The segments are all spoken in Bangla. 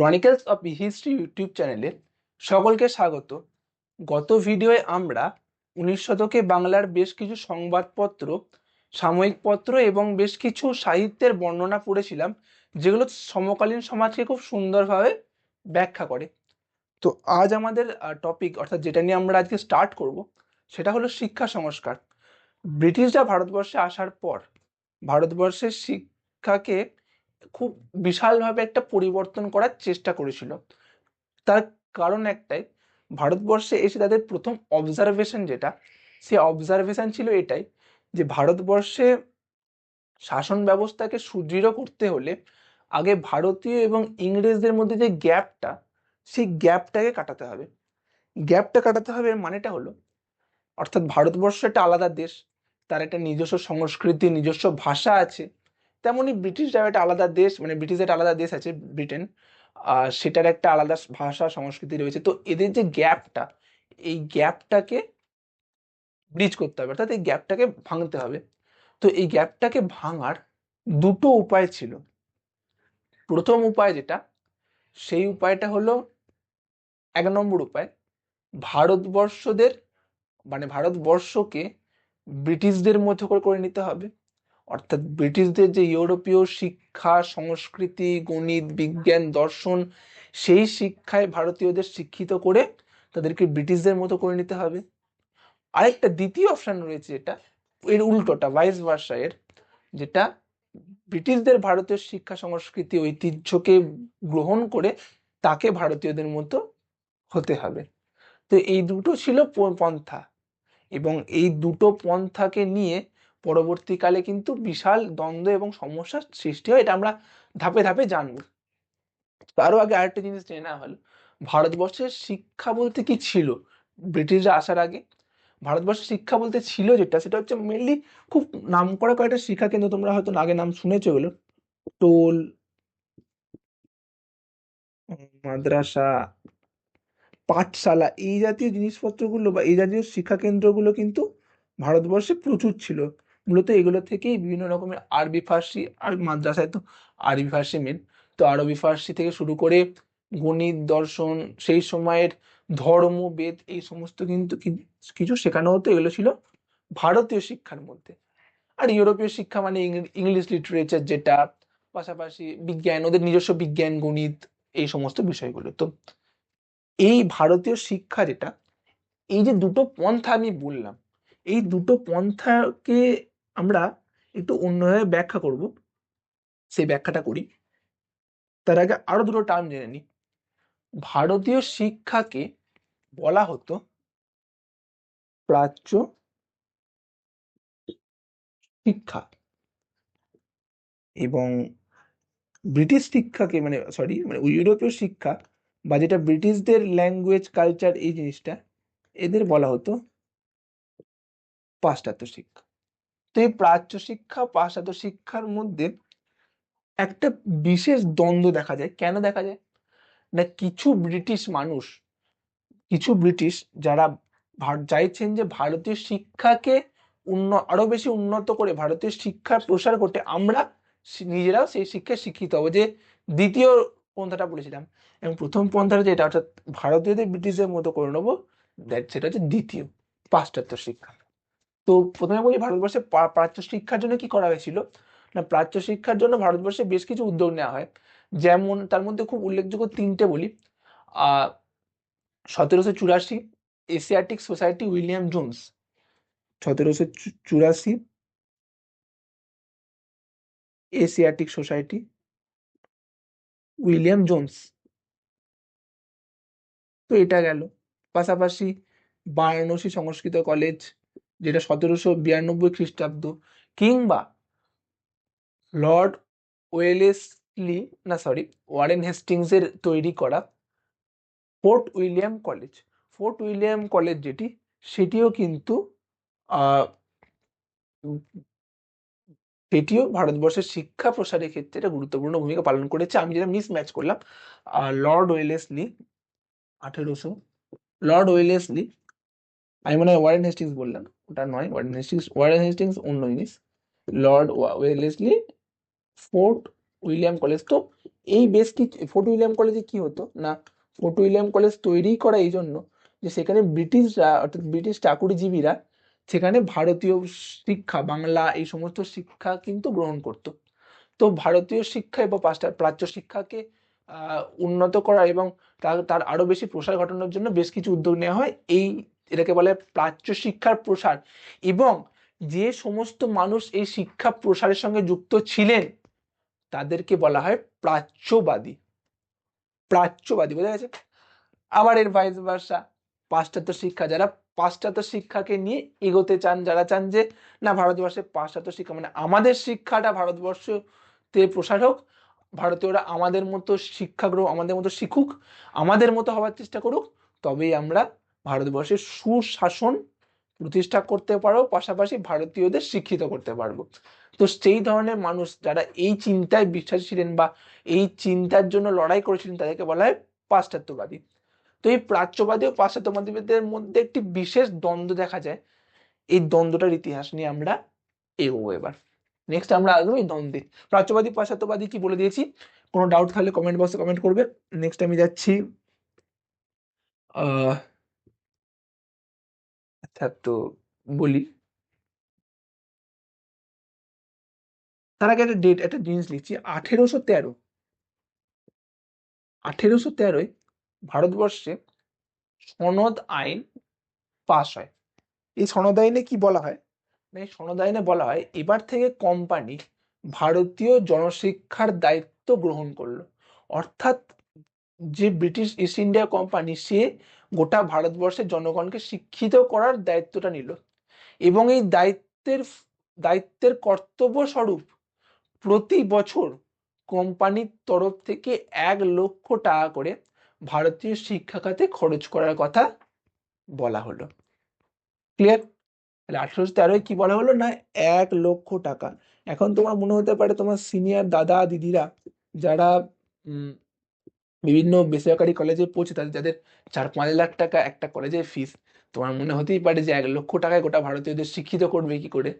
ক্রনিকেলস অফ হিস্ট্রি ইউটিউব চ্যানেলে সকলকে স্বাগত। গত ভিডিওয়ে আমরা উনিশ শতকে বাংলার বেশ কিছু সংবাদপত্র, সাময়িক পত্র এবং বেশ কিছু সাহিত্যের বর্ণনা পড়েছিলাম, যেগুলো সমকালীন সমাজকে খুব সুন্দরভাবে ব্যাখ্যা করে। তো আজ আমাদের টপিক অর্থাৎ যেটা নিয়ে আমরা আজকে স্টার্ট করব, সেটা হলো শিক্ষা সংস্কার। ব্রিটিশরা ভারতবর্ষে আসার পর, ভারতবর্ষের শিক্ষাকে খুব বিশালভাবে একটা পরিবর্তন করার চেষ্টা করেছিল। তার কারণ একটাই, ভারতবর্ষে এসে তাদের প্রথম অবজারভেশন যেটা, সে অবজারভেশন ছিল এটাই যে ভারতবর্ষে শাসন ব্যবস্থাকে সুদৃঢ় করতে হলে আগে ভারতীয় এবং ইংরেজদের মধ্যে যে গ্যাপটা, সেই গ্যাপটাকে কাটাতে হবে। গ্যাপটা কাটাতে হবে মানেটা হলো, অর্থাৎ ভারতবর্ষ একটা আলাদা দেশ, তার একটা নিজস্ব সংস্কৃতি, নিজস্ব ভাষা আছে তেমনই ব্রিটিশরাও একটা আলাদা দেশ মানে ব্রিটিশের একটা আলাদা দেশ আছে ব্রিটেন আর সেটার একটা আলাদা ভাষা সংস্কৃতি রয়েছে। তো এদের যে গ্যাপটা, এই গ্যাপটাকে ব্রিজ করতে হবে, অর্থাৎ এই গ্যাপটাকে ভাঙতে হবে। তো এই গ্যাপটাকে ভাঙার দুটো উপায় ছিল। প্রথম উপায় যেটা, সেই উপায়টা হলো এক নম্বর উপায়, ভারতবর্ষদের মানে ভারতবর্ষকে ব্রিটিশদের মধ্যে করে করে নিতে হবে। অর্থাৎ ব্রিটিশদের যে ইউরোপীয় শিক্ষা, সংস্কৃতি, গণিত, বিজ্ঞান, দর্শন, সেই শিক্ষায় ভারতীয়দের শিক্ষিত করে তাদেরকে ব্রিটিশদের মতো করে নিতে হবে। আরেকটা দ্বিতীয় অপশন রয়েছে এটা, এর উল্টোটা ভাইস ভার্সা এর, যেটা ব্রিটিশদের ভারতীয় শিক্ষা, সংস্কৃতি, ঐতিহ্যকে গ্রহণ করে তাকে ভারতীয়দের মতো হতে হবে। তো এই দুটো ছিল পন্থা এবং এই দুটো পন্থাকে নিয়ে পরবর্তীকালে কিন্তু বিশাল দ্বন্দ্ব এবং সমস্যার সৃষ্টি হয়, এটা আমরা ধাপে ধাপে জানব। তারও আগে আরেকটা জিনিস জেনে নেওয়া হলো ভারতবর্ষের শিক্ষা বলতে কি ছিল? ব্রিটিশরা আসার আগে ভারতবর্ষের শিক্ষা বলতে ছিল যেটা, সেটা হচ্ছে মেনলি খুব নাম করা কয়েকটা শিক্ষা কেন্দ্র, তোমরা হয়তো আগে নাম শুনেছো এগুলো। টোল, মাদ্রাসা, পাঠশালা, এই জাতীয় জিনিসপত্রগুলো বা এই জাতীয় শিক্ষা কেন্দ্রগুলো কিন্তু ভারতবর্ষে প্রচুর ছিল। মূলত এগুলো থেকেই বিভিন্ন রকমের আরবি, ফার্সি আর মাদ্রাসায় তো আরবি, ফার্সি মেন তো আরবি, ফার্সি থেকে শুরু করে গণিত, দর্শন, সেই সময়ের ধর্ম, বেদ, এই সমস্ত কিন্তু কিছু শেখানো হতো। এগুলো ছিল ভারতীয় শিক্ষার মধ্যে। আর ইউরোপীয় শিক্ষা মানে ইংলিশ লিটারেচার যেটা, পাশাপাশি বিজ্ঞান, ওদের নিজস্ব বিজ্ঞান, গণিত, এই সমস্ত বিষয়গুলো। তো এই ভারতীয় শিক্ষা যেটা, এই যে দুটো পন্থা আমি বললাম, এই দুটো পন্থাকে আমরা একটু অন্যভাবে ব্যাখ্যা করব। সেই ব্যাখ্যাটা করি। তার আগে আরও দুটো টার্ম জেনে নিই ভারতীয় শিক্ষাকে বলা হতো প্রাচ্য শিক্ষা এবং ব্রিটিশ শিক্ষাকে মানে সরি মানে ইউরোপীয় শিক্ষা বা যেটা ব্রিটিশদের ল্যাঙ্গুয়েজ কালচার এই জিনিসটা এদের বলা হতো পাশ্চাত্য শিক্ষা। তো এই প্রাচ্য শিক্ষা, পাশ্চাত্য শিক্ষার মধ্যে একটা বিশেষ দ্বন্দ্ব দেখা যায়। কেন দেখা যায়? না, কিছু ব্রিটিশ মানুষ, কিছু ব্রিটিশ যারা চাইছেন যে ভারতীয় শিক্ষাকে উন্ন, আরও বেশি উন্নত করে ভারতীয় শিক্ষার প্রসার করতে আমরা নিজেরাও সেই শিক্ষায় শিক্ষিত হব। যে দ্বিতীয় পন্থাটা বলেছিলাম। এবং প্রথম পন্থাটা যেটা, অর্থাৎ ভারতীয়দের ব্রিটিশদের মতো করে নেব সেটা হচ্ছে দ্বিতীয়, পাশ্চাত্য শিক্ষা। তো প্রথমে বলি ভারতবর্ষে প্রাচ্য শিক্ষার জন্য কি করা হয়েছিল? না, প্রাচ্য শিক্ষার জন্য ভারতবর্ষে বেশ কিছু উদ্যোগ নেওয়া হয়। যেমন, তার মধ্যে খুব উল্লেখযোগ্য তিনটে বলি। সতেরোশো চুরাশি এশিয়াটিক সোসাইটি উইলিয়াম জোন্স সতেরোশো চুরাশি এশিয়াটিক সোসাইটি উইলিয়াম জোন্স তো এটা গেল। পাশাপাশি বারাণসী সংস্কৃত কলেজ যেটা সতেরোশো বিরানব্বই খ্রিস্টাব্দ কিংবা লর্ড ওয়েলেসলি, না সরি ওয়ারেন হেস্টিংসের তৈরি করা Fort William college. Fort William college যেটি, সেটিও কিন্তু সেটিও ভারতবর্ষের শিক্ষা প্রসারের ক্ষেত্রে একটা গুরুত্বপূর্ণ ভূমিকা পালন করেছে। আমি যেটা মিস ম্যাচ করলাম লর্ড ওয়েলেসলি আঠেরোশো, লর্ড ওয়েলেসলি, আমি মনে হয় ওয়ারেন হেস্টিংস বললাম ওটা নয় ওয়ারেন হেস্টিংস ওয়ারেন হেস্টিংস অন্য জিনিস। Lord Wellesley Fort William college. তো এই বেশ কি, ফোর্ট উইলিয়াম কলেজে কি হতো না, ফোর্ট উইলিয়াম কলেজ তৈরি করা এই জন্য যে সেখানে ব্রিটিশরা, অর্থাৎ ব্রিটিশ চাকুরিজীবীরা সেখানে ভারতীয় শিক্ষা, বাংলা, এই সমস্ত শিক্ষা কিন্তু গ্রহণ করত। তো ভারতীয় শিক্ষা এবং প্রাচ্য শিক্ষাকে উন্নত করা এবং তার তার আরও বেশি প্রসার ঘটানোর জন্য বেশ কিছু উদ্যোগ নেওয়া হয়। এই এটাকে বলে প্রাচ্য শিক্ষার প্রসার। এবং যে সমস্ত মানুষ এই শিক্ষা প্রসারের সঙ্গে যুক্ত ছিলেন, তাদেরকে বলা হয় প্রাচ্যবাদী। প্রাচ্যবাদী, বোঝা গেছে? আবার এর ভাইস ভার্সা পাশ্চাত্য শিক্ষা, যারা পাশ্চাত্য শিক্ষাকে নিয়ে এগোতে চান, যারা চান যে, না, ভারতবর্ষে পাশ্চাত্য শিক্ষা মানে আমাদের শিক্ষাটা ভারতবর্ষতে প্রসার হোক, ভারতীয়রা আমাদের মতো শিক্ষা গ্রহ আমাদের মতো শিখুক, আমাদের মতো হওয়ার চেষ্টা করুক, তবেই আমরা ভারতবর্ষের সুশাসন প্রতিষ্ঠা করতে পারব পাশাপাশি ভারতীয়দের শিক্ষিত করতে পারব। তো সেই ধরনের মানুষ যারা এই চিন্তায় বিশ্বাসী ছিলেন বা এই চিন্তার জন্য লড়াই করেছিলেন, তাদেরকে বলা হয় পাশ্চাত্যবাদী। তো এই প্রাচ্যবাদী ও পাশ্চাত্যবাদীদের মধ্যে একটি বিশেষ দ্বন্দ্ব দেখা যায়। এই দ্বন্দ্বটার ইতিহাস নিয়ে আমরা এগোবো এবার। নেক্সট আমরা আসব এই দ্বন্দ্বে। প্রাচ্যবাদী, পাশ্চাত্যবাদী কি বলে দিয়েছি? কোনো ডাউট থাকলে কমেন্ট বক্সে কমেন্ট করবে। নেক্সট আমি যাচ্ছি, আহ আচ্ছা তো বলি। তার আগে একটা ডেট একটা জিনিস লিখছি, আঠেরোশো তেরো। আঠেরোশো তেরোয় ভারতবর্ষে সনদ আইন পাশ হয়। এই সনদ আইনে কি বলা হয়? না এই সনদ আইনে বলা হয়, এবার থেকে কোম্পানি ভারতীয় জনশিক্ষার দায়িত্ব গ্রহণ করল। অর্থাৎ যে ব্রিটিশ ইস্ট ইন্ডিয়া কোম্পানি সে গোটা ভারতবর্ষের জনগণকে শিক্ষিত করার দায়িত্বটা নিল। এবং এই দায়িত্বের দায়িত্বের কর্তব্য স্বরূপ প্রতি বছর কোম্পানির তরফ থেকে এক লক্ষ টাকা করে ভারতীয় শিক্ষা খাতে খরচ করার কথা বলা হলো। ক্লিয়ার তাহলে আঠারোশো তেরোয় কি বলা হলো? না, এক লক্ষ টাকা। এখন তোমার মনে হতে পারে তোমার সিনিয়র দাদা, দিদিরা যারা বিভিন্ন বেসরকারি কলেজে পড়ছে, তাদের, যাদের চার পাঁচ লাখ টাকা একটা কলেজের ফিস তোমার মনে হতেই পারে যে এক লক্ষ টাকায় গোটা ভারতীয়দের শিক্ষিত করবে কি করে?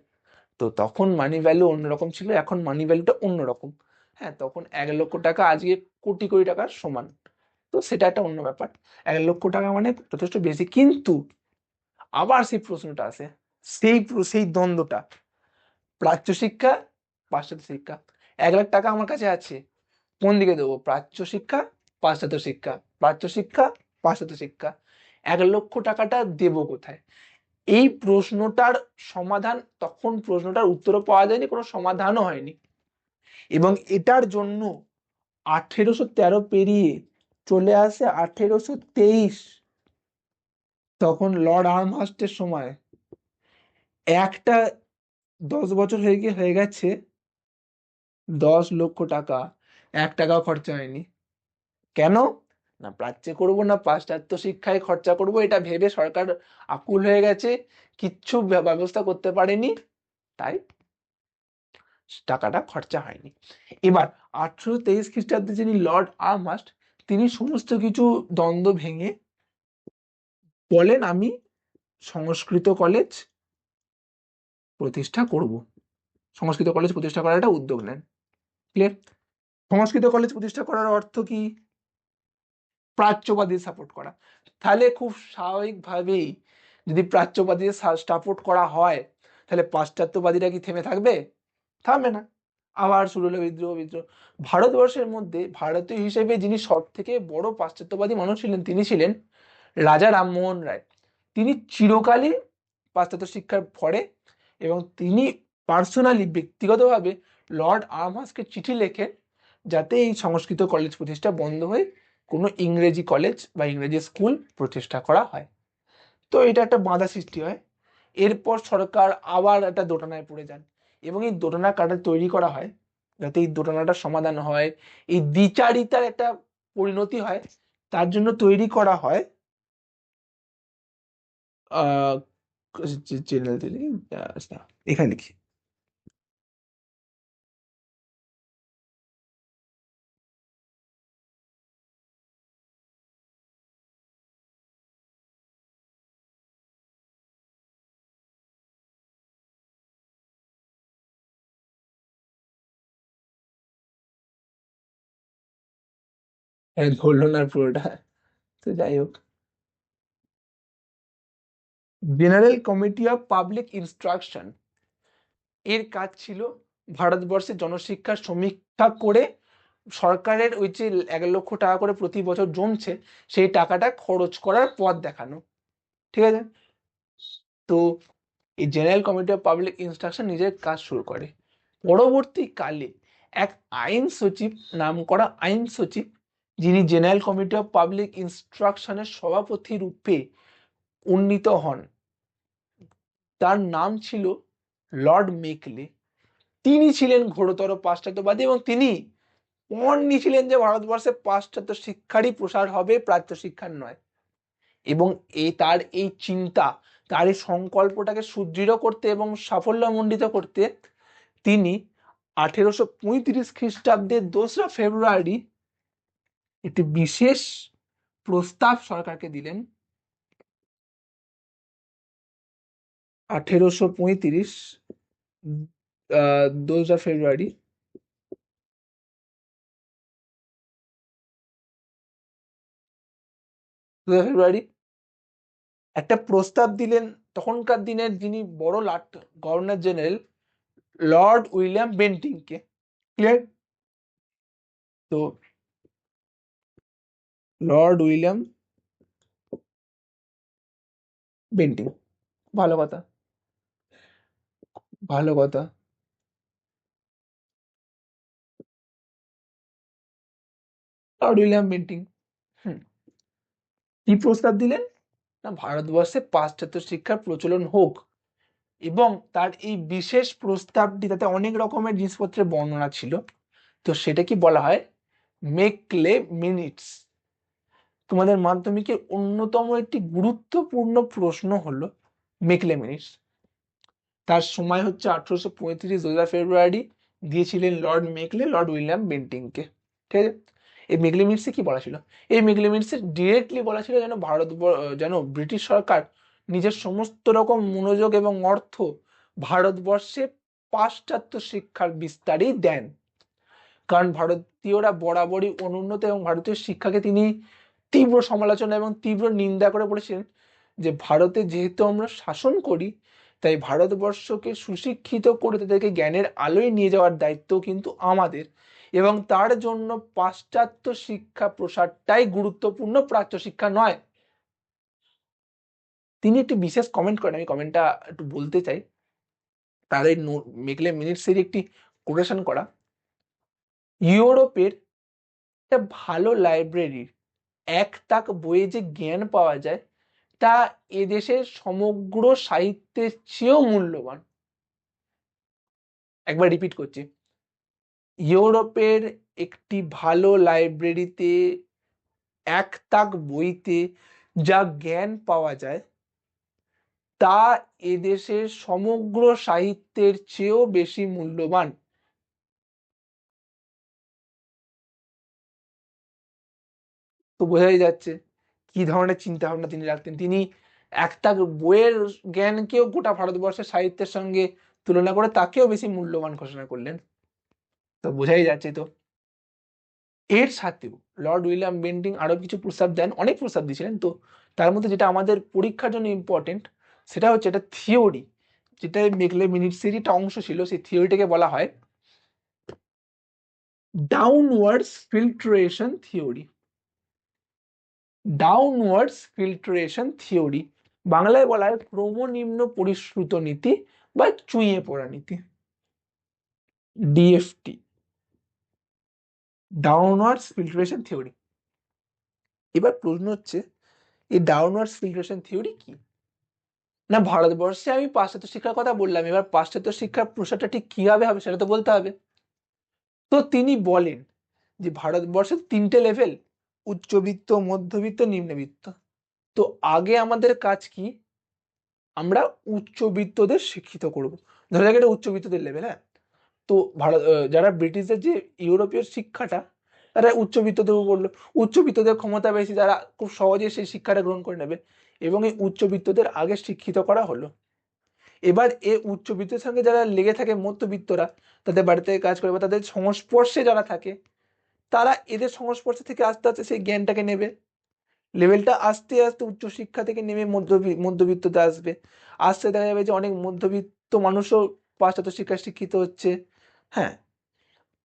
তো তখন মানি ভ্যালু অন্যরকম ছিল, এখন মানি ভ্যালুটা অন্যরকম। হ্যাঁ তখন এক লক্ষ টাকা, আজকে কোটি কোটি টাকার সমান। তো সেটা একটা অন্য ব্যাপার। এক লক্ষ টাকা মানে যথেষ্ট বেশি, কিন্তু আবার সেই প্রশ্নটা আসে, সেই সেই দ্বন্দ্বটা। প্রাচ্য শিক্ষা, পাশ্চাত্য শিক্ষা। এক লাখ টাকা আমার কাছে আছে, কোন দিকে দেবো? প্রাচ্য শিক্ষা পাশ্চাত্য শিক্ষা। প্রাচ্য শিক্ষা, পাশ্চাত্য শিক্ষা। এক লক্ষ টাকাটা দেবো কোথায়? এই প্রশ্নটার সমাধান, তখন প্রশ্নটার উত্তরও পাওয়া যায়নি, কোনো সমাধানও হয়নি। এবং এটার জন্য আঠেরোশো তেরো পেরিয়ে চলে আসে আঠেরোশো তেইশ। তখন লর্ড আর্মহাস্টের সময় একটা দশ বছর হয়ে গিয়ে, হয়ে গেছে দশ লক্ষ টাকা। এক টাকাও খরচা হয়নি। কেন? না, প্রাচ্যে করব না, পাশ্চাত্য শিক্ষায় খরচা করব, এটা ভেবে সরকার আকুল হয়ে গেছে, কিচ্ছু ব্যবস্থা করতে পারেনি, তাই টাকাটা খরচা হয়নি। এবার আঠারোশো তেইশ খ্রিস্টাব্দে যিনি লর্ড আর্মাস্ট তিনি সমস্ত কিছু দ্বন্দ্ব ভেঙে বলেন, আমি সংস্কৃত কলেজ প্রতিষ্ঠা করব। সংস্কৃত কলেজ প্রতিষ্ঠা করার একটা উদ্যোগ নেন। ক্লিয়ার? সংস্কৃত কলেজ প্রতিষ্ঠা করার অর্থ কি? প্রাচ্যবাদী সাপোর্ট করা। তাহলে খুব স্বাভাবিকভাবেই যদি প্রাচ্যবাদী সাপোর্ট করা হয়, তাহলে পাশ্চাত্যবাদীরা কি থেমে থাকবে? থামবে না। আবার শুরু হলো বিদ্রোহ বিদ্রোহ। ভারতবর্ষের মধ্যে ভারতীয় হিসেবে যিনি সব থেকে বড় পাশ্চাত্যবাদী মানুষ ছিলেন, তিনি ছিলেন রাজা রামমোহন রায়। তিনি চিরকালই পাশ্চাত্য শিক্ষার পরে এবং তিনি পার্সোনালি ব্যক্তিগতভাবে লর্ড আর্মাসকে চিঠি লেখেন যাতে এই সংস্কৃত কলেজ প্রতিষ্ঠা বন্ধ হয়ে কোনো ইংরেজি কলেজ বা ইংরেজি স্কুল প্রতিষ্ঠা করা হয়। তো এটা একটা বাধা সৃষ্টি হয়। এরপর সরকার আবার একটা দোটানায় পড়ে যান এবং এই দোটানা কাটা তৈরি করা হয় যাতে এই দোটানাটা সমাধান হয়, এই দ্বিচারিতার একটা পরিণতি হয়। তার জন্য তৈরি করা হয় জেনারেল এখানে লিখি। হ্যাঁ না পুরোটা। তো যাই হোক। General committee of public instruction এর কাজ ছিল ভারতবর্ষের জনশিক্ষার সমীক্ষা করে সরকারের ওই যে এক লক্ষ টাকা করে প্রতি বছর জমছে, সেই টাকাটা খরচ করার পথ দেখানো। ঠিক আছে? তো এই general committee of public instruction নিজের কাজ শুরু করে। পরবর্তীকালে এক আইন সচিব, নাম করা আইন সচিব যিনি জেনারেল কমিটি অফ পাবলিক ইনস্ট্রাকশনের সভাপতি রূপে উন্নীত হন। তার নাম ছিল লর্ড মেকলে। তিনি ছিলেন ঘোরতর পাশ্চাত্যবাদী এবং তিনি প্রমাণ নিয়েছিলেন যে ভারতবর্ষে পাশ্চাত্য শিক্ষারই প্রসার হবে, প্রাচ্য শিক্ষার নয়। এবং এই তার এই চিন্তা, তার এই সংকল্পটাকে সুদৃঢ় করতে এবং সাফল্যমণ্ডিত করতে তিনি আঠেরোশো পঁয়ত্রিশ খ্রিস্টাব্দের দোসরা ফেব্রুয়ারি একটি বিশেষ প্রস্তাব সরকারকে দিলেন। আঠেরোশো পঁয়ত্রিশ দোসরা ফেব্রুয়ারি। দোসরা ফেব্রুয়ারি। একটা প্রস্তাব দিলেন তখনকার দিনের যিনি বড় লাট, গভর্নর জেনারেল, লর্ড উইলিয়াম বেন্টিংকে। ক্লিয়ার? তো লর্ড উইলিয়াম বেন্টিং ভালো কথা। ভালো কথা। লর্ড উইলিয়াম বেন্টিং হুম। কি প্রস্তাব দিলেন? না ভারতবর্ষে পাশ্চাত্য শিক্ষার প্রচলন হোক এবং তার এই বিশেষ প্রস্তাবটি তাতে অনেক রকমের জিনিসপত্রের বর্ণনা ছিল। তো সেটা কি বলা হয়? মেকলে মিনিটস তোমাদের মাধ্যমিকের অন্যতম একটি গুরুত্বপূর্ণ প্রশ্ন হলো মেকলে মিনিটস তার সময় হচ্ছে আঠারোশো পঁয়ত্রিশ দোসরা ফেব্রুয়ারি দিয়েছিলেন লর্ড মেকলে, লর্ড উইলিয়াম বেন্টিংকে। ঠিক আছে? এই মেকলে মিনিটসে কি বলা ছিল? এই মেকলে মিনিটসে ডিরেক্টলি বলা ছিল যেন ভারত যেন ব্রিটিশ সরকার নিজের সমস্ত রকম মনোযোগ এবং অর্থ ভারতবর্ষে পাশ্চাত্য শিক্ষার বিস্তারই দেন। কারণ ভারতীয়রা বরাবরই অনুন্নত এবং ভারতীয় শিক্ষাকে তিনি তীব্র সমালোচনা এবং তীব্র নিন্দা করে বলেছিলেন যে ভারতে যেহেতু আমরা শাসন করি, তাই ভারতবর্ষকে সুশিক্ষিত করে তাদেরকে জ্ঞানের আলোয় নিয়ে যাওয়ার দায়িত্ব কিন্তু আমাদের এবং তার জন্য পাশ্চাত্য শিক্ষা প্রসারটাই গুরুত্বপূর্ণ, প্রাচ্য শিক্ষা নয়। তিনি একটি বিশেষ কমেন্ট করেন, আমি কমেন্টটা একটু বলতে চাই। তার এই মেকলে মিনিটসের একটি কোটেশন করা, ইউরোপের একটা ভালো লাইব্রেরির এক তাক বইয়ে যে জ্ঞান পাওয়া যায়, তা এদেশের সমগ্র সাহিত্যের চেয়েও মূল্যবান। একবার রিপিট করছি। ইউরোপের একটি ভালো লাইব্রেরিতে এক তাক বইতে যা জ্ঞান পাওয়া যায়, তা এদেশের সমগ্র সাহিত্যের চেয়েও বেশি মূল্যবান। তো বোঝাই যাচ্ছে কি ধরনের চিন্তা ভাবনা তিনি রাখতেন। তিনি একটা বইয়ের জ্ঞানকেও গোটা ভারতবর্ষের সাহিত্যের সঙ্গে তুলনা করে তাকেও বেশি মূল্যবান ঘোষণা করলেন। তো বোঝাই যাচ্ছে তো। এর সাথেও লর্ড উইলিয়াম বেন্টিং আরও কিছু প্রস্তাব দেন, অনেক প্রস্তাব দিয়েছিলেন। তো তার মধ্যে যেটা আমাদের পরীক্ষার জন্য ইম্পর্টেন্ট সেটা হচ্ছে এটা থিওরি যেটা মেকলে মিনিটসেরই একটা অংশ ছিল, সেই থিওরিটাকে বলা হয় downwards filtration theory downwards filtration theory বাংলায় বলা হয় ক্রমনিম্ন পরিশ্রুত নীতি বা চুইয়ে পড়া নীতি। ডিএফটি ডাউনওয়ার্ডস ফিল্ট্রেশন থিওরি এবার প্রশ্ন হচ্ছে, এই ডাউনওয়ার্ডস ফিল্ট্রেশন থিওরি কি? না, ভারতবর্ষে আমি পাশ্চাত্য শিক্ষার কথা বললাম, এবার পাশ্চাত্য শিক্ষার প্রসারটা ঠিক কীভাবে হবে সেটা তো বলতে হবে। তো তিনি বলেন যে ভারতবর্ষের তিনটে লেভেল উচ্চবিত্ত, মধ্যবিত্ত, নিম্নবিত্ত। তো আগে আমাদের কাজ কি? আমরা উচ্চবিত্তদের শিক্ষিত করব। ধরা যাক এটা উচ্চবিত্তদের লেভেল হ্যাঁ? তো ভারত যারা ব্রিটিশদের যে ইউরোপীয় শিক্ষাটা, তারা উচ্চবিত্তদের বলল। উচ্চবিত্তদের ক্ষমতা বেশি যারা খুব সহজে সেই শিক্ষাটা গ্রহণ করে নেবে এবং এই উচ্চবিত্তদের আগে শিক্ষিত করা হলো। এবার এ উচ্চবিত্তের সঙ্গে যারা লেগে থাকে মধ্যবিত্তরা, তাদের বাড়িতে কাজ করে বা তাদের সংস্পর্শে যারা থাকে তারা এদের সংস্পর্শ থেকে আস্তে আস্তে সেই জ্ঞানটাকে নেবে। লেভেলটা আস্তে আস্তে উচ্চশিক্ষা থেকে নেমে মধ্যবি, মধ্যবিত্ততে আসবে। আস্তে দেখা যাবে যে অনেক মধ্যবিত্ত মানুষও পাশ্চাত্য শিক্ষায় শিক্ষিত হচ্ছে। হ্যাঁ।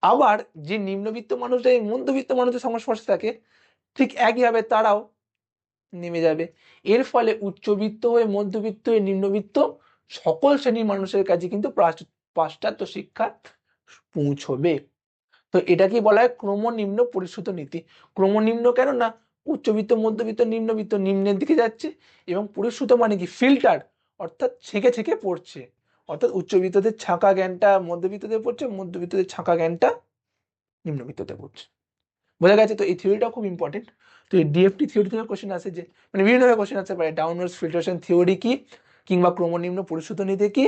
আবার যে নিম্নবিত্ত মানুষরা এই মধ্যবিত্ত মানুষের সংস্পর্শে থাকে, ঠিক একইভাবে তারাও নেমে যাবে। এর ফলে উচ্চবিত্ত হয়ে মধ্যবিত্ত হয়ে নিম্নবিত্ত সকল শ্রেণির মানুষের কাছে কিন্তু পাশ্চাত্য শিক্ষা পৌঁছবে। তো এটাকেই বলা হয় ক্রমনিম্ন পরিশ্রুত নীতি। ক্রমনিম্ন কেন না উচ্চবিত্ত, মধ্যবিত্ত, নিম্নবিত্ত নিম্নের দিকে যাচ্ছে এবং পরিশ্রুত মানে কি? ফিল্টার অর্থাৎ ছেঁকে ছেঁকে পড়ছে। অর্থাৎ উচ্চবিত্তদের ছাঁকা জ্ঞানটা মধ্যবিত্তদের পড়ছে, মধ্যবিত্তদের ছাঁকা জ্ঞানটা নিম্নবিত্ততে পড়ছে। বোঝা গেছে? তো এই থিওরিটাও খুব ইম্পর্টেন্ট তো এই ডিএফটি থিওরি থেকে কোশ্চেন আসে যে মানে বিভিন্নভাবে কোশ্চেন আসতে পারে। ডাউনওয়ার্ডস ফিল্টারেশন থিওরি কি? কিংবা ক্রমনিম্ন পরিশ্রুত নীতি কি?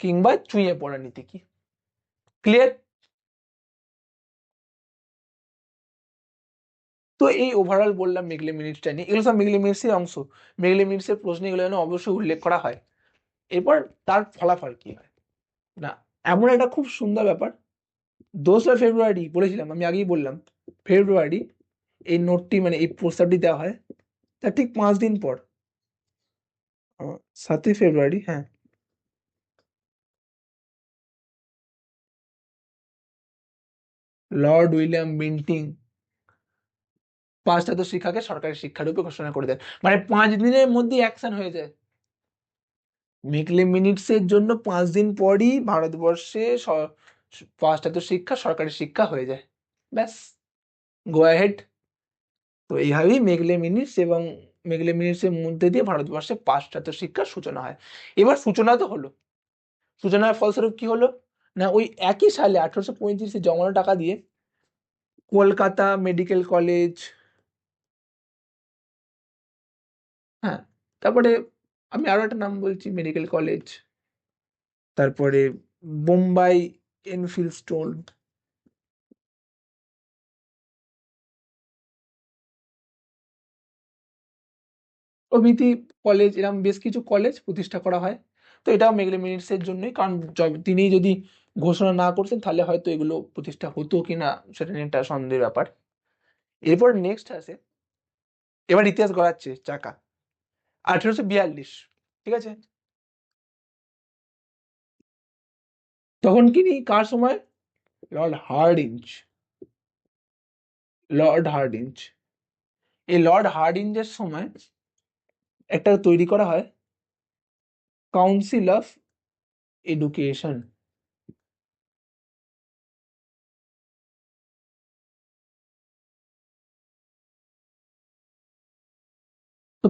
কিংবা চুইয়ে পড়া নীতি কি? ক্লিয়ার তো এই ওভারঅল বললাম মেগলে মিনিটসটা নিয়ে। এগুলো সব মেগলে মিনিটসের অংশ। মেগলে মিনিটসের প্রশ্ন এগুলো যেন অবশ্যই উল্লেখ করা হয়। এরপর তার ফলাফল কি হয়? না, এমন একটা খুব সুন্দর ব্যাপার। দোসরা ফেব্রুয়ারি বলেছিলাম, আমি আগেই বললাম, ফেব্রুয়ারি এই নোটটি মানে এই প্রস্তাবটি দেওয়া হয় তার ঠিক পাঁচ দিন পর। সাতই ফেব্রুয়ারি হ্যাঁ। লর্ড উইলিয়াম মিন্টিং পাশ্চাত্য শিক্ষাকে সরকারি শিক্ষারূপে ঘোষণা করে দেন। মানে পাঁচ দিনের মধ্যে অ্যাকশন হয়ে যায়। মেকলে মিনিটসের জন্য পাঁচ দিন পরই ভারতবর্ষে স- পাশ্চাত্য শিক্ষা, সরকারি শিক্ষা হয়ে যায়। ব্যাস গো অ্যাহেড তো এইভাবেই মেঘলে মিনিটস এবং মেঘলে মিনিটসের মধ্যে দিয়ে ভারতবর্ষে পাশ্চাত্য শিক্ষার সূচনা হয়। এবার সূচনা তো হলো। সূচনার ফলস্বরূপ কি হলো? না, ওই একই সালে আঠারোশো পঁয়ত্রিশে জমানো টাকা দিয়ে কলকাতা মেডিকেল কলেজ তারপরে আমি আরও একটা নাম বলছি, মেডিকেল কলেজ। তারপরে বোম্বাই এনফিল্ড স্টোন। প্রভৃতি কলেজ এরকম বেশ কিছু কলেজ প্রতিষ্ঠা করা হয়। তো এটাও মেগলে মিনিটসের জন্যই, কারণ তিনি যদি ঘোষণা না করতেন, তাহলে হয়তো এগুলো প্রতিষ্ঠা হতো কি না সেটা নিয়ে একটা সন্দেহের ব্যাপার। এরপর নেক্সট আসে, এবার ইতিহাস গড়াচ্ছে, চাকা। আঠেরোশো বিয়াল্লিশ, ঠিক আছে? তখন কি কার সময়? Lord Hardinge. Lord Hardinge. এই লর্ড হার্ডিঞ্জের সময় একটা তৈরি করা হয়, council of education.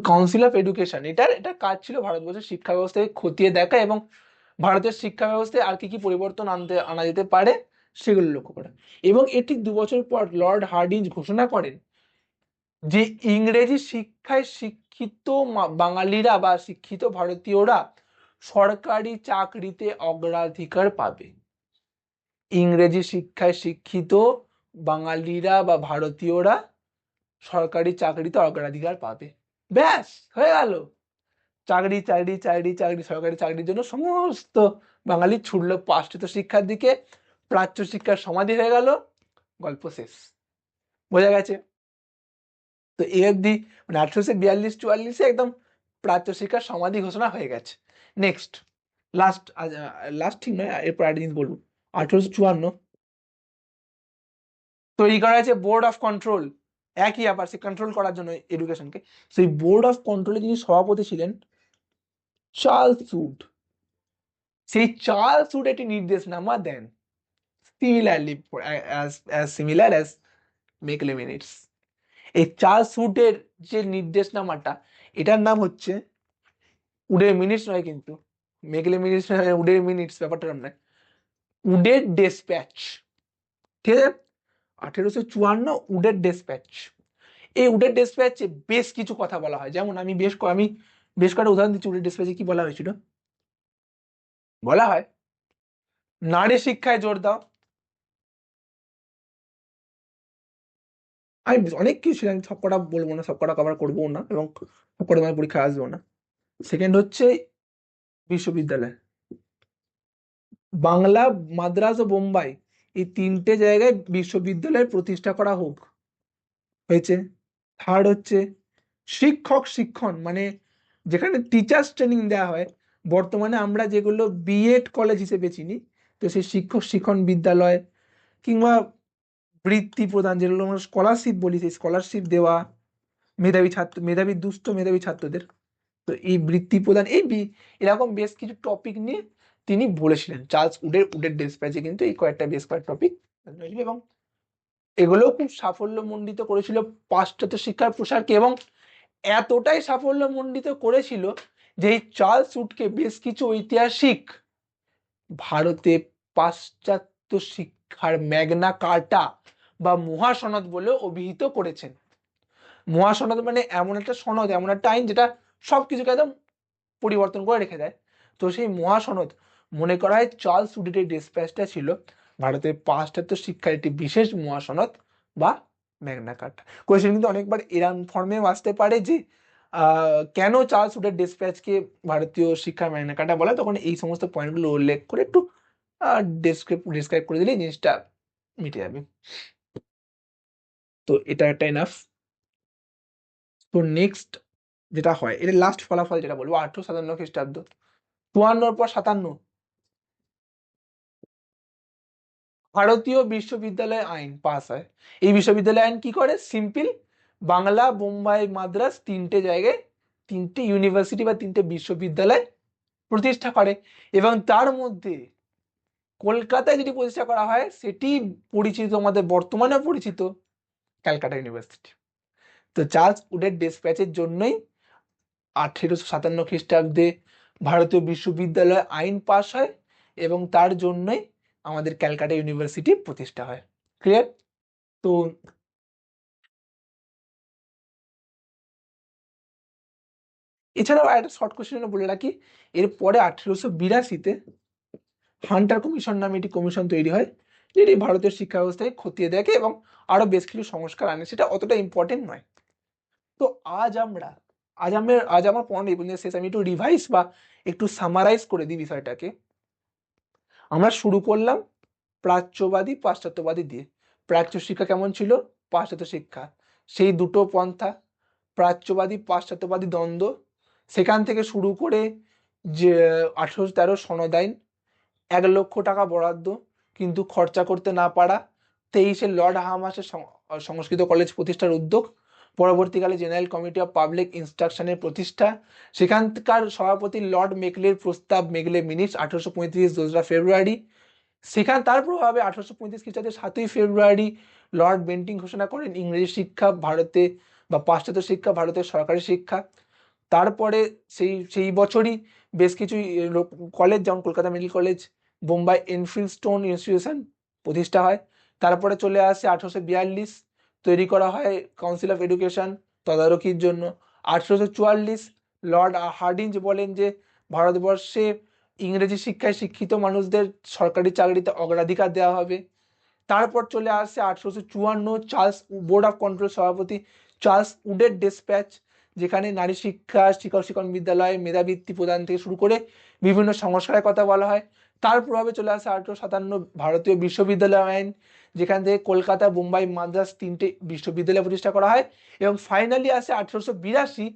Council of education এটার, এটা কাজ ছিল ভারতবর্ষের শিক্ষা ব্যবস্থাকে খতিয়ে দেখা এবং ভারতের শিক্ষা ব্যবস্থায় আর কি কি পরিবর্তন আনতে, আনা যেতে পারে সেগুলো লক্ষ্য করা। এবং এটি দু বছর পর লর্ড হার্ডিঞ্জ ঘোষণা করেন যে ইংরেজি শিক্ষায় শিক্ষিত বাঙালিরা বা শিক্ষিত ভারতীয়রা সরকারি চাকরিতে অগ্রাধিকার পাবে। ইংরেজি শিক্ষায় শিক্ষিত বাঙালিরা বা ভারতীয়রা সরকারি চাকরিতে অগ্রাধিকার পাবে। ব্যাস, হয়ে গেল। চাকরি চাকরি চাকরি চাকরি, সরকারি চাকরির জন্য সমস্ত বাঙালি ছুটলো পাশ্চাত্য শিক্ষার দিকে, প্রাচ্য শিক্ষার সমাধি হয়ে গেল, গল্প শেষ। বোঝা গেছে? তো এ অবধি মানে আঠারোশো বিয়াল্লিশ, চুয়াল্লিশে একদম প্রাচ্য শিক্ষার সমাধি ঘোষণা হয়ে গেছে। নেক্সট লাস্ট লাস্ট ঠিক নয়, এরপর একটা জিনিস বলব। আঠারোশো চুয়ান্ন। তৈরি করা হয়েছে বোর্ড অফ কন্ট্রোল একই ব্যাপার, সে কন্ট্রোল করার জন্য এডুকেশনকে সেই বোর্ড অফ কন্ট্রোলে যিনি সভাপতি ছিলেন চার্লস সুড সেই চার্লস সুড একটি নির্দেশনামা দেন similarly similar as Macaulay minutes এই চার্লস সুডের যে নির্দেশনামাটা, এটার নাম হচ্ছে, উডের মিনিটস নয় কিন্তু মেকলে মিনিটস উডের মিনিটস ব্যাপারটার নাম নয় উডের ডেসপ্যাচ ঠিক আছে? আঠেরোশো চুয়ান্ন উডের ডেসপ্যাচ এই উডের ডেসপ্যাচে বেশ কিছু কথা বলা হয়। যেমন আমি বেশ আমি বেশ কয়েকটা উদাহরণ দিচ্ছি উডের ডেসপ্যাচে কি বলা হয়েছিল? বলা হয়, নারী শিক্ষায় জোর দাও। আমি অনেক কিছু ছিলাম। সব কটা বলব না, সব কটা কভার করব না এবং সব কটা তোমার পরীক্ষা না। সেকেন্ড হচ্ছে বিশ্ববিদ্যালয়। বাংলা, মাদ্রাস ও বোম্বাই এই তিনটে জায়গায় বিশ্ববিদ্যালয় প্রতিষ্ঠা করা হোক। হয়েছে। থার্ড হচ্ছে শিক্ষক শিক্ষণ মানে যেখানে টিচার্স ট্রেনিং দেওয়া হয়। বর্তমানে আমরা যেগুলো বিএড কলেজ হিসেবে চিনি, তো সেই শিক্ষক শিক্ষণ বিদ্যালয় কিংবা বৃত্তি প্রদান, যেগুলো আমরা স্কলারশিপ বলি, সেই স্কলারশিপ দেওয়া, মেধাবী ছাত্র, মেধাবী দুস্থ মেধাবী ছাত্রদের। তো এই বৃত্তি প্রদান, এই এরকম বেশ কিছু টপিক নিয়ে তিনি বলেছিলেন, চার্লস উডের উডের ডেসপ্যাচে কিন্তু এই কয়েকটা বেশ কয়েক টপিক এবং এগুলোও খুব সাফল্যমণ্ডিত করেছিল, পাশ্চাত্য শিক্ষার প্রসারকে এবং এতটাই সাফল্যমণ্ডিত করেছিল যে এই চার্লস উডকে বেশ কিছু ঐতিহাসিক ভারতে পাশ্চাত্য শিক্ষার ম্যাগনা কার্টা বা মহাসনদ বলে অভিহিত করেছেন। মহাসনদ মানে এমন একটা সনদ, এমন একটা আইন যেটা সব কিছুকে একদম পরিবর্তন করে রেখে দেয়। তো সেই মহাসনদ মনে করা হয় চার্লস উডের এই ডেসপ্যাচটা ছিল ভারতের পাশ্চাত্য শিক্ষার একটি বিশেষ মহাসনদ বা ম্যাগনা কার্টা। কোয়েশ্চেন কিন্তু অনেকবার এরান ফর্মেও আসতে পারে যে কেন চার্লস উডের ডেসপ্যাচকে ভারতীয় শিক্ষার ম্যাগনা কার্টা বলা? তখন এই সমস্ত পয়েন্টগুলো উল্লেখ করে একটু ডেসক্রাইব ডিসক্রাইব করে দিলেই জিনিসটা মিটে যাবে। তো এটা একটা এনাফ তো নেক্সট যেটা হয় এটা লাস্ট ফলাফল যেটা বলব, আঠারো সাতান্ন খ্রিস্টাব্দ। চুয়ান্নর পর সাতান্ন। ভারতীয় বিশ্ববিদ্যালয় আইন পাস হয়। এই বিশ্ববিদ্যালয় আইন কি করে? সিম্পল, বাংলা, বোম্বাই, মাদ্রাস তিনটে জায়গায়, তিনটে ইউনিভার্সিটি বা তিনটে বিশ্ববিদ্যালয় প্রতিষ্ঠা করে এবং তার মধ্যে কলকাতায় যেটি প্রতিষ্ঠা করা হয়, সেটি পরিচিত, আমাদের বর্তমানে পরিচিত ক্যালকাটা ইউনিভার্সিটি। তো চার্লস উডের ডেসপ্যাচের জন্যই আঠেরোশো সাতান্ন খ্রিস্টাব্দে ভারতীয় বিশ্ববিদ্যালয় আইন পাস হয় এবং তার জন্যই আমাদের ক্যালকাটা ইউনিভার্সিটি প্রতিষ্ঠা হয়। ক্লিয়ার তো এছাড়াও একটা শর্ট কোশ্চেন বলে রাখি এরপরে আঠেরোশো বিরাশিতে হান্টার কমিশন নামে একটি কমিশন তৈরি হয়, যেটি ভারতের শিক্ষা ব্যবস্থায় খতিয়ে দেখে এবং আরও বেশ কিছু সংস্কার আনে। সেটা অতটা ইম্পর্টেন্ট নয়। তো আজ আমরা, আজ আমার আজ আমার পর্যন্ত শেষ। আমি একটু রিভাইস বা একটু সামারাইজ করে দিই বিষয়টাকে। আমরা শুরু করলাম প্রাচ্যবাদী, পাশ্চাত্যবাদী দিয়ে। প্রাচ্য শিক্ষা কেমন ছিল? পাশ্চাত্য শিক্ষা। সেই দুটো পন্থা, প্রাচ্যবাদী, পাশ্চাত্যবাদী দ্বন্দ্ব, সেখান থেকে শুরু করে যে আঠেরোশো তেরো সনদ আইন এক লক্ষ টাকা বরাদ্দ, কিন্তু খরচা করতে না পারা, তেইশে লর্ড হামাসের সংস্কৃত কলেজ প্রতিষ্ঠার উদ্যোগ পরবর্তীকালে জেনারেল কমিটি অফ পাবলিক ইনস্ট্রাকশনের প্রতিষ্ঠা। সেখানকার সভাপতি লর্ড মেকলের প্রস্তাব মেকলে মিনিটস আঠারোশো পঁয়ত্রিশ দোসরা ফেব্রুয়ারি। সেখান, তার প্রভাবে আঠারোশো পঁয়ত্রিশ খ্রিস্টাব্দে সাতই ফেব্রুয়ারি লর্ড বেন্টিং ঘোষণা করেন ইংরেজি শিক্ষা ভারতে বা পাশ্চাত্য শিক্ষা ভারতের সরকারি শিক্ষা। তারপরে সেই সেই বছরই বেশ কিছু কলেজ যেমন Kolkata medical college, Bombay Elphinstone institution প্রতিষ্ঠা হয়। তারপরে চলে আসে আঠারোশো বিয়াল্লিশ। তৈরি করা হয় কাউন্সিল অফ এডুকেশন তদারকির জন্য। আঠারোশো চুয়াল্লিশ লর্ড হার্ডিঞ্জ বলেন যে, ভারতবর্ষে ইংরেজি শিক্ষায় শিক্ষিত মানুষদের সরকারি চাকরিতে অগ্রাধিকার দেওয়া হবে। তারপর চলে আসে আঠারোশো চুয়ান্ন চার্লস বোর্ড অফ কন্ট্রোল সভাপতি চার্লস উডের ডেসপ্যাচ যেখানে নারী শিক্ষা, শিক্ষক শিক্ষণ বিদ্যালয়, মেধাবৃত্তি প্রদান থেকে শুরু করে বিভিন্ন সংস্কারের কথা বলা হয়। তার প্রভাবে চলে আসে আঠারোশো সাতান্ন ভারতীয় বিশ্ববিদ্যালয় আইন, যেখান থেকে কলকাতা, মুম্বাই, মাদ্রাস তিনটে বিশ্ববিদ্যালয় প্রতিষ্ঠা করা হয় এবং ফাইনালি আসে আঠারোশো বিরাশি,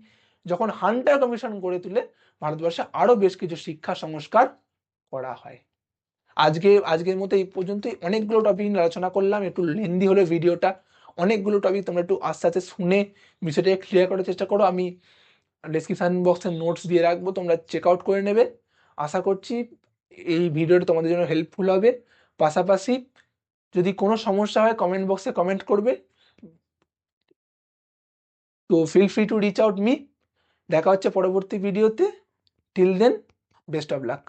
যখন হান্টার কমিশন গড়ে তুলে ভারতবর্ষে আরও বেশ কিছু শিক্ষা সংস্কার করা হয়। আজকে, আজকের মতো এই পর্যন্তই। অনেকগুলো টপিক নিয়ে আলোচনা করলাম, একটু লেন্দি হলো ভিডিওটা। অনেকগুলো টপিক তোমরা একটু আস্তে আস্তে শুনে বিষয়টাকে ক্লিয়ার করার চেষ্টা করো। আমি ডিসক্রিপশন বক্সে নোটস দিয়ে রাখব, তোমরা চেক আউট করে নেবে। আশা করছি এই ভিডিওটা তোমাদের জন্য হেল্পফুল হবে। পাশাপাশি যদি কোনো সমস্যা হয় কমেন্ট বক্সে কমেন্ট করবে। তো feel free to reach out me দেখা হচ্ছে পরবর্তী ভিডিওতে till then best of luck